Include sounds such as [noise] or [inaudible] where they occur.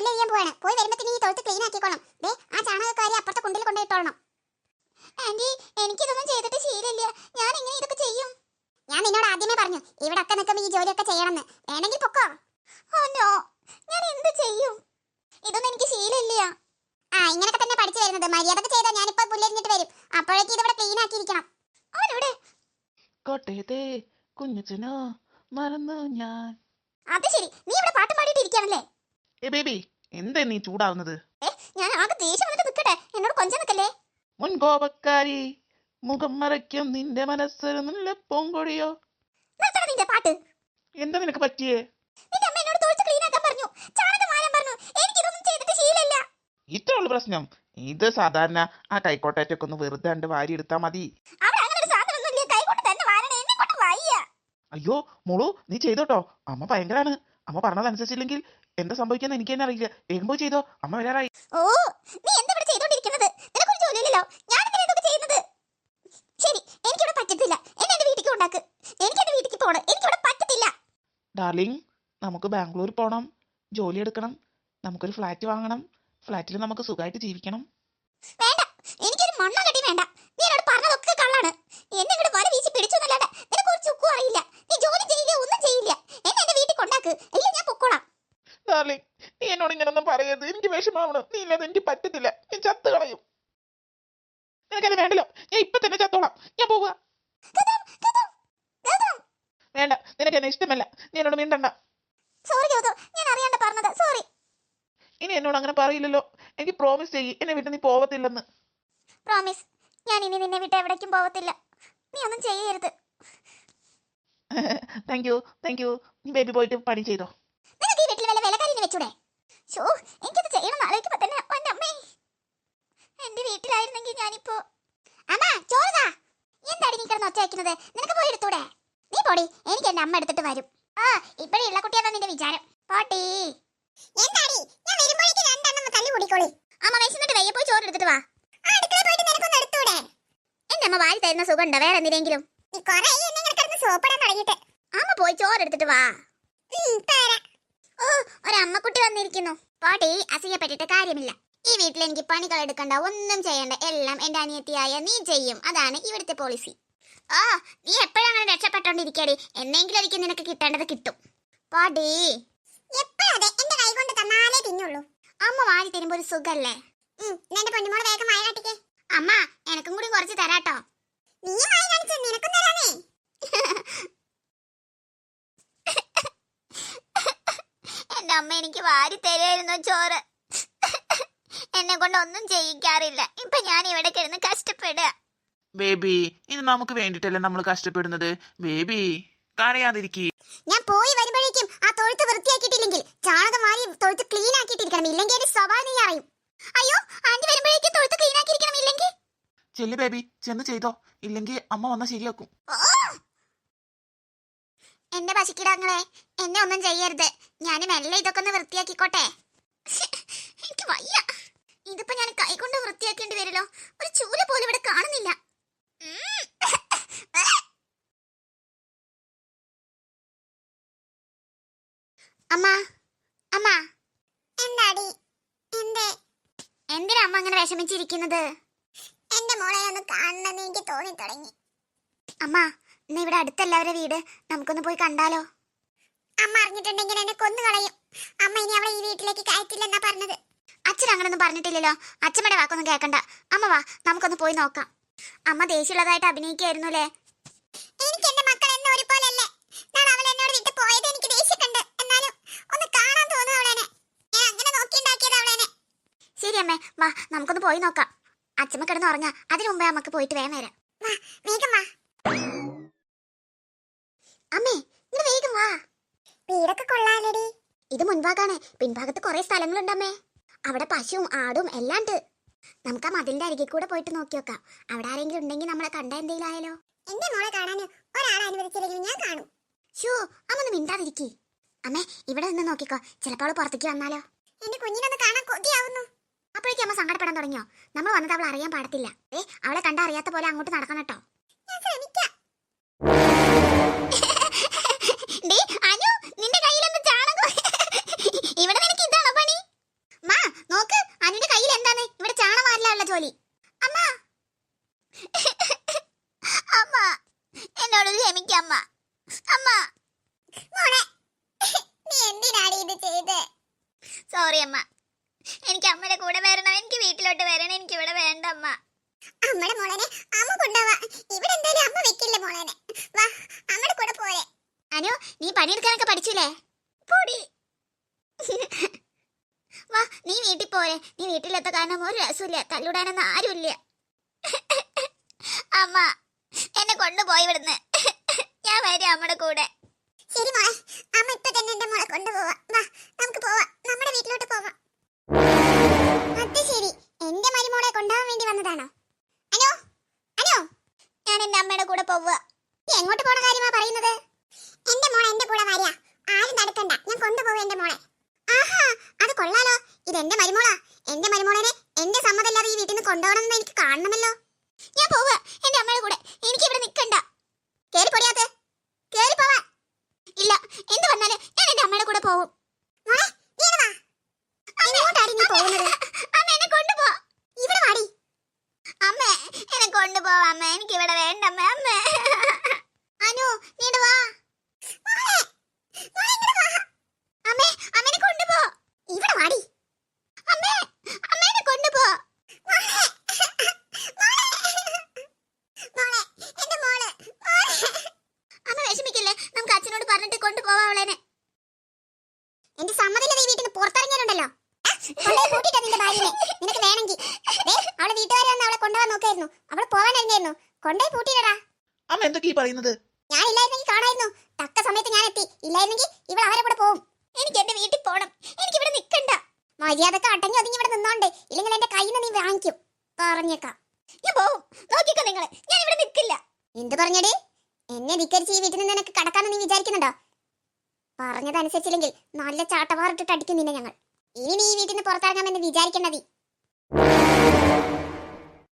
പുല്ല് ചെയ്യാൻ പോവാണ്. പോയി വരുമ്പത്തിന് ഈ തൊഴുത്ത് ക്ലീൻ ആക്കിക്കോണം. ദേ ആ ചാണകക്കാരി അപ്പുറത്തെ കുണ്ടിൽ കൊണ്ടുപോയിട്ടോളണം ആന്റി എനിക്കിതൊന്നും ചെയ്തിട്ട് ശീലമില്ല. ഞാൻ എങ്ങനെ ഇതൊക്കെ ചെയ്യും? ഞാൻ നിന്നോട് ആദ്യമേ പറഞ്ഞു ഇവിടെ ഒക്കെ നിൽക്കുമ്പോൾ ഈ ജോലിയൊക്കെ ചെയ്യണമെന്ന്. വേണമെങ്കിൽ പൊക്കോ? Oh no. ഞാൻ എന്ത് ചെയ്യും? ഇതൊന്നും എനിക്ക് ശീലമില്ല. ആ ഇങ്ങനൊക്കെ തന്നെ പഠിച്ചു വരുന്നത്. മര്യാദയ്ക്ക് ചെയ്താൽ ഞാനിപ്പോ പുല്ലെരിഞ്ഞിട്ട് വരും. അപ്പോഴേക്ക് ഇതിവിടെ ക്ലീൻ ആക്കിയിരിക്കണം. അവനിവിടെ കോട്ടയത്തെ കുഞ്ഞച്ചനോ മറന്നു ഞാൻ. അത് ശരി. നീ ഇവിടെ പാട്ട് പാടിയിട്ട് ഇരിക്കുകയാണല്ലേ? ഏ ബേബി എന്താ നീ ചൂടാവുന്നത്? ഞാൻ ആകെ ദേഷ്യം വന്നിട്ട് നിൽക്കട്ടെ എന്നോട് കൊഞ്ചം നിൽക്കല്ലേ മുൻകോപക്കാരി മുഖം മറയ്ക്കും നിന്റെ മനസ്സൊരു നല്ല പൂങ്കൊടിയോ? നിർത്തണം നിന്റെ പാട്ട്. എന്താ നിനക്ക് പറ്റിയേ? നിന്റെ അമ്മ എന്നോട് തൊഴിച്ച് ക്ലീൻ ആക്കാൻ പറഞ്ഞു. ചാണകം മാറാൻ പറഞ്ഞു. എനിക്കിതൊന്നും ചെയ്തിട്ട് ശീലമില്ല. ഇത്രയുള്ള പ്രശ്നം. ഇത് സാധാരണ ആ കൈക്കോട്ടേറ്റൊക്കെ ഒന്ന് വെറുതെ കണ്ട് വാരി എടുത്താ മതി. അവിടെ അങ്ങനെ ഒരു സാധനമൊന്നുമില്ല കൈ കൊണ്ട് തന്നെ വാരണേ. എന്നെ കൊണ്ട് വയ്യ. അയ്യോ മോളു നീ ചെയ്തോട്ടോ. അമ്മ ഭയങ്കരാണ്. അമ്മ പറഞ്ഞതനുസരിച്ചില്ലെങ്കിൽ എന്താ സംഭവിക്കാന്ന് എനിക്ക് തന്നെ അറിയില്ല. വേഗം പോയി ചെയ്തോ. അമ്മ വരാറായി. ഓ നീ എന്താ ഇവിടെ ചെയ്തോണ്ടിരിക്കുന്നത്? നിനക്കൊരു ജോലിയില്ലല്ലോ. ഞാൻ എന്തിനാ ഇതൊക്കെ ചെയ്യുന്നത്? ശരി എനിക്കിവിടെ പറ്റത്തില്ല. എന്നെ എന്റെ വീട്ടിലേക്ക് ഉണ്ടാക്ക് എനിക്ക് എന്റെ വീട്ടിലേക്ക് പോകണം എനിക്കിവിടെ പറ്റത്തില്ല. ഡാർലിംഗ് നമുക്ക് ബാംഗ്ലൂർ പോണം. ജോലി എടുക്കണം. നമുക്കൊരു ഫ്ലാറ്റ് വാങ്ങണം. ഫ്ലാറ്റിൽ നമുക്ക് സുഖമായിട്ട് ജീവിക്കണം വേണ്ട എനിക്കൊരു മണ്ണ കട്ടി വേണ്ട നീ എന്നോട് പറഞ്ഞതൊക്കെ കള്ളാണ് എന്നെ ഇവിടെ വല വീശി പിടിച്ചു എന്നല്ലാതെ നിനക്ക് ഒരു ചുക്കും അറിയില്ല നീ ജോലി ചെയ്യില്ല ഒന്നും ചെയ്യില്ല എന്നെ എന്റെ വീട്ടിൽ കൊണ്ടാക്ക് ഇല്ല ഞാൻ പൊക്കോളാം ഡാർലിംഗ് നീ എന്നോട് ഇങ്ങനൊന്നും പറയരുത് എനിക്ക് വിഷമാവണം നീ ഇല്ലാതെ എനിക്ക് പറ്റത്തില്ല. ഞാൻ ചത്ത് കളയും. നിനക്കത് വേണ്ടല്ലോ. ഞാൻ ഇപ്പൊ തന്നെ ചത്തോളാം. ഞാൻ പോവുക. വേണ്ട. നിനക്ക് എന്നെ ഇഷ്ടമല്ല. നീ എന്നോട് മിണ്ടണ്ട. സോറി ഗൗതം ഞാൻ അറിയാണ്ട് പറഞ്ഞത്. സോറി ഇനി എന്നോട് അങ്ങനെ പറയില്ലല്ലോ. എനിക്ക് പ്രോമിസ് ചെയ്യ്. എന്നെ വിട്ട് നീ പോവത്തില്ലെന്ന്. പ്രോമിസ് ഞാൻ ഇനി നിന്നെ വിട്ട് എവിടേക്കും പോവത്തില്ല. നീ ഒന്നും ചെയ്യരുത്. താങ്ക് യു താങ്ക് യു നീ ബേബി പോയിട്ട് പണി ചെയ്തോ. നിനക്ക് ഈ വീട്ടിൽ വല്ല വിലക്കാരിനെ വെച്ചൂടെ? ഷോ എനിക്കത് ചെയ്യണം ആലോചിക്കുമ്പോ തന്നെ എന്റെ അമ്മേ എന്റെ വീട്ടിലായിരുന്നെങ്കിൽ ഞാനിപ്പോ അമ്മ ചോറുതാ എന്താടി നീ കിടന്ന് ഒച്ച വയ്ക്കുന്നത് നിനക്ക് പോയി എടുത്തൂടെ? നീ പോടി എനിക്ക് എന്റെ അമ്മ എടുത്തിട്ട് വരും. ആ ഇപ്പഴേ ഉള്ള കുട്ടിയാതാ നിന്റെ വിചാരം. പോട്ടി. എന്താടി? ഞാൻ വരുമ്പോഴേക്ക് രണ്ടെണ്ണം തല്ലി കൂടിക്കോളി അമ്മ വിശന്നിട്ട് വയ്യ പോയി ചോറ് എടുത്തിട്ട് വാ. എന്റെ അമ്മ വാരി തരുന്ന സുഖമുണ്ടോ? വേറെ എന്തിനെങ്കിലും? അമ്മ പോയി ചോറ് എടുത്തിട്ട് വാ. ഓ ഒരമ്മക്കുട്ടി വന്നിരിക്കുന്നു. പോട്ടി അസൂയപ്പെട്ടിട്ട് കാര്യമില്ല. ഈ വീട്ടിൽ എനിക്ക് പണികൾ എടുക്കണ്ട ഒന്നും ചെയ്യണ്ട. എല്ലാം എന്റെ അനിയത്തിയായ നീ ചെയ്യും. അതാണ് ഇവിടുത്തെ പോളിസി ആ നീ എപ്പോഴങ്ങനെ രക്ഷപ്പെട്ടോണ്ടിരിക്കടി എന്നെങ്കിലും ഒരിക്കൽ നിനക്ക് കിട്ടേണ്ടത് കിട്ടും. പോടി. എപ്പോഴതെ? എന്റെ കൈ കൊണ്ട് തന്നാലേ തിന്നുള്ളൂ. അമ്മ വാരി തരുമ്പോ ഒരു സുഖല്ലേ? നിന്റെ പൊന്നുമോൾ വേഗം വായ കാട്ടിക്കേ. അമ്മ എനക്കും കൂടി കുറച്ച് തരാട്ടോ. നീ വായ കാണിച്ചു? നിനക്കും തരാനേ [laughs] എന്റെ അമ്മ എനിക്ക് വാരി തരുമായിരുന്നു ചോറ്. എന്നെ കൊണ്ട് ഒന്നും ചെയ്യിക്കാറില്ല. ഇപ്പൊ ഞാൻ ഇവിടെ കിടന്ന് കഷ്ടപ്പെടുക. ബേബി ഇത് നമുക്ക് വേണ്ടിട്ടല്ലേ നമ്മൾ കഷ്ടപ്പെടുന്നത്? ബേബി കരയാതിരിക്കി. ഞാൻ പോയി വരുമ്പോഴേക്കും ആ തൊഴുത്ത് വൃത്തിയാക്കിയിട്ടില്ലെങ്കിൽ ചാണകം മാറി തൊഴുത്ത് ക്ലീൻ ആക്കിയിട്ടിരിക്കണം. ഇല്ലെങ്കിൽ എന്റെ സ്വഭാവം നീ അറിയും. അയ്യോ ആന്റി വരുമ്പോഴേക്കും തൊഴുത്ത് ക്ലീൻ ആക്കിയിരിക്കണം ഇല്ലെങ്കിൽ? ചെല്ലു ബേബി ചെന്ന് ചെയ്തോ. ഇല്ലെങ്കിൽ അമ്മ വന്നാ ശരിയാക്കും. എന്റെ പശുക്കിടങ്ങളെ എന്നെ ഒന്നും ചെയ്യരുത്. ഞാൻ മെല്ലെ ഇതൊക്കെ ഒന്ന് വൃത്തിയാക്കിക്കോട്ടെ. എനിക്ക് വയ്യ. ഇതിപ്പോ ഞാൻ കൈകൊണ്ട് വൃത്തിയാക്കേണ്ടി വരുമല്ലോ ഒരു ചൂല പോലും ഇവിടെ കാണുന്നില്ല. അമ്മ അമ്മ. എന്താടി? എന്തേ? എന്തിനാ അമ്മ അങ്ങനെ വിഷമിച്ചിരിക്കുന്നത്? എന്റെ മോളെ ഒന്ന് കാണണമെന്ന് എനിക്ക് തോന്നി തുടങ്ങി അമ്മ ഇന്ന് ഇവിടെ അടുത്തല്ലവരെ വീട് നമുക്കൊന്ന് പോയി കണ്ടാലോ? അമ്മ അറിഞ്ഞിട്ടുണ്ടെങ്കിൽ എന്നെ കൊന്നു കളയും അമ്മ ഇനി അവളെ ഈ വീട്ടിലേക്ക് കയറ്റില്ലെന്നാ പറഞ്ഞത്. അച്ഛൻ അങ്ങനൊന്നും പറഞ്ഞിട്ടില്ലല്ലോ. അച്ഛമ്മയുടെ വാക്കൊന്നും കേൾക്കണ്ട അമ്മ വാ നമുക്കൊന്ന് പോയി നോക്കാം. അമ്മ ദേഷ്യമുള്ളതായിട്ട് അഭിനയിക്കായിരുന്നു അല്ലേ എനിക്ക് എന്റെ മക്കൾ എന്നെ ഞാൻ അവൾ എന്നോട് വിട്ട് പോയത് എനിക്ക് എന്നാലും ഒന്ന് കാണാൻ തോന്നുന്നു ഞാൻ അങ്ങനെ നോക്കിണ്ടാക്കിയത് ശരി അമ്മേ വാ നമുക്കൊന്ന് പോയി നോക്കാം. അച്ഛമ്മ കിടന്ന് ഉറങ്ങാ. അതിനു മുമ്പേ നമുക്ക് പോയിട്ട് വേഗം വരാം. വാ വേഗം വാ. അമ്മേ ഇങ്ങട് വേഗം വാ. വീടൊക്കെ കൊള്ളാലടി. ഇത് മുൻഭാഗാണ്. പിൻഭാഗത്ത് കുറെ സ്ഥലങ്ങളുണ്ടമ്മേ അവിടെ പശുവും ആടും എല്ലാം ഉണ്ട്. നമുക്ക് ആ മതിലിന്റെ അരികെ കൂടെ പോയിട്ട് നോക്കി നോക്കാം. അവിടെ ആരെങ്കിലും ഉണ്ടെങ്കിൽ നമ്മളെ കണ്ട എന്തെങ്കിലും ആയാലോ? എന്റെ മോളെ കാണാൻ ഒരാളെ അനുവദിച്ചില്ലെങ്കിൽ ഞാൻ കാണും. ഷോ അമ്മൊന്ന് മിണ്ടാതിരിക്കേ. അമ്മേ ഇവിടെ നിന്ന് നോക്കിക്കോ. ചിലപ്പോൾ അവൾ പുറത്തേക്ക് വന്നാലോ? എന്റെ കുഞ്ഞിനൊന്ന് കാണാൻ കൊതിയാവുന്നു. അപ്പോഴേക്കും അമ്മ സങ്കടപ്പെടാൻ തുടങ്ങിയോ? നമ്മൾ വന്നത് അവൾ അറിയാൻ പാടത്തില്ല. ഏ അവളെ കണ്ട അറിയാത്ത പോലെ അങ്ങോട്ട് നടക്കണം കേട്ടോ. ജോലി. അമ്മ. അമ്മ. എന്നോട് ക്ഷമിക്ക അമ്മ. മോളെ നീ എന്തിനാണ് ഇത് ചെയ്ത്? സോറി അമ്മ. നീ വീട്ടിൽ പോരെ. നീ വീട്ടിലെത്ത കാരണം ഒരു രസമില്ല തല്ലുടാനൊന്നും ആരുമില്ല. അമ്മ എന്നെ കൊണ്ടുപോയി ഇവിടുന്ന് ഞാൻ വരും അമ്മയുടെ കൂടെ. ശരി മോളെ. അമ്മ ഇപ്പൊ തന്നെ എന്റെ മോളെ കൊണ്ടുപോവാ. വാ നമുക്ക് പോവാം. നമ്മുടെ വീട്ടിലോട്ട് പോവാം. അത് ശരി. എന്റെ മരുമോളെ കൊണ്ടുപോകാൻ വേണ്ടി വന്നതാണോ? അനോ അനോ. ഞാൻ എന്റെ അമ്മയുടെ കൂടെ പോവുക. നീ എങ്ങോട്ട് പോണ കാര്യമാ പറയുന്നത്? എന്റെ മോളെ എന്റെ കൂടെ വരിക ആരും നടക്കണ്ട. ഞാൻ കൊണ്ടുപോകും എന്റെ മോളെ. ആഹാ അത് കൊള്ളാലോ. ഇത് എന്റെ മരുമോളാ. എന്റെ മരുമോളനെ എന്റെ സമ്മതമില്ലാതെ ഈ വീട്ടിൽ നിന്ന് കൊണ്ടുപോകണമെന്ന് എനിക്ക് കാണണമല്ലോ. ഞാൻ പോവുക. എന്റെ അമ്മയുടെ കൂടെ. എനിക്ക് ഇവിടെ നിൽക്കണ്ട കേറി പൊടിയാത്ത കേറി പോവാ ഇല്ല. എന്ത് വന്നാലും ഞാൻ എന്റെ അമ്മയുടെ കൂടെ പോവും. അമ്മ എന്നെ കൊണ്ടുപോവാ അമ്മ. എനിക്ക് ഇവിടെ വേണ്ട അമ്മ അമ്മ അനു നീ ഇങ്ങട് വാ അമ്മേ അമ്മനെ കൊണ്ടുപോ ഇവിടെ വാടി അമ്മേ അമ്മേനെ കൊണ്ടുപോ അമ്മ വിഷമിക്കില്ലേ നമുക്ക് അച്ഛനോട് പറഞ്ഞിട്ട് കൊണ്ടുപോവാ അവളെനെ എന്റെ സമ്മതമില്ലാതെ ഈ വീട്ടിൽ നിന്ന് പുറത്തിറങ്ങിയാലുണ്ടല്ലോ കൊണ്ടുപോയി കൂട്ടിട്ടോ നിന്റെ ഭാര്യനെ നിനക്ക് വേണമെങ്കിൽ ദേ, അവളെ വീട്ടുകാരെ വന്ന് അവളെ കൊണ്ടുപോകാൻ നോക്കായിരുന്നു. അവൾ പോവാനായിരുന്നു കൊണ്ടേ പൂട്ടിയിടടാ അമ്മ എന്തൊക്കെയാ ഈ പറയുന്നത്? ഞാൻ ഇല്ലായിരുന്നെങ്കിൽ കാണായിരുന്നു. തക്ക സമയത്ത് ഞാൻ എത്തി. ഇല്ലായിരുന്നെങ്കിൽ ഇവൾ അവരെ കൂടെ പോകും എനിക്ക് എന്റെ വീട്ടിൽ പോണം. എനിക്ക് ഇവിടെ നിൽക്കണ്ട മര്യാദയ്ക്ക് അടങ്ങി ഒതുങ്ങി ഇവിടെ നിന്നോണ്ട്. ഇല്ലെങ്കിൽ എന്റെ കയ്യിൽ നിന്ന് നീ വാങ്ങിക്കും. പറഞ്ഞേക്കാം. ഞാൻ പോവും. നോക്കിക്കോ നിങ്ങൾ ഞാൻ ഇവിടെ നിൽക്കില്ല എന്ത് പറഞ്ഞടി? എന്നെ ധിക്കരിച്ച് ഈ വീട്ടിൽ നിന്ന് നിനക്ക് കടക്കാന്ന് നീ വിചാരിക്കുന്നുണ്ടോ? പറഞ്ഞതനുസരിച്ചില്ലെങ്കിൽ നല്ല ചാട്ടവാറിട്ടിട്ട് അടിക്കും നിന്നെ ഞങ്ങൾ. ഇനി നീ ഈ വീട്ടിൽ നിന്ന് പുറത്തിറങ്ങാമെന്ന് വിചാരിക്കേണ്ടതി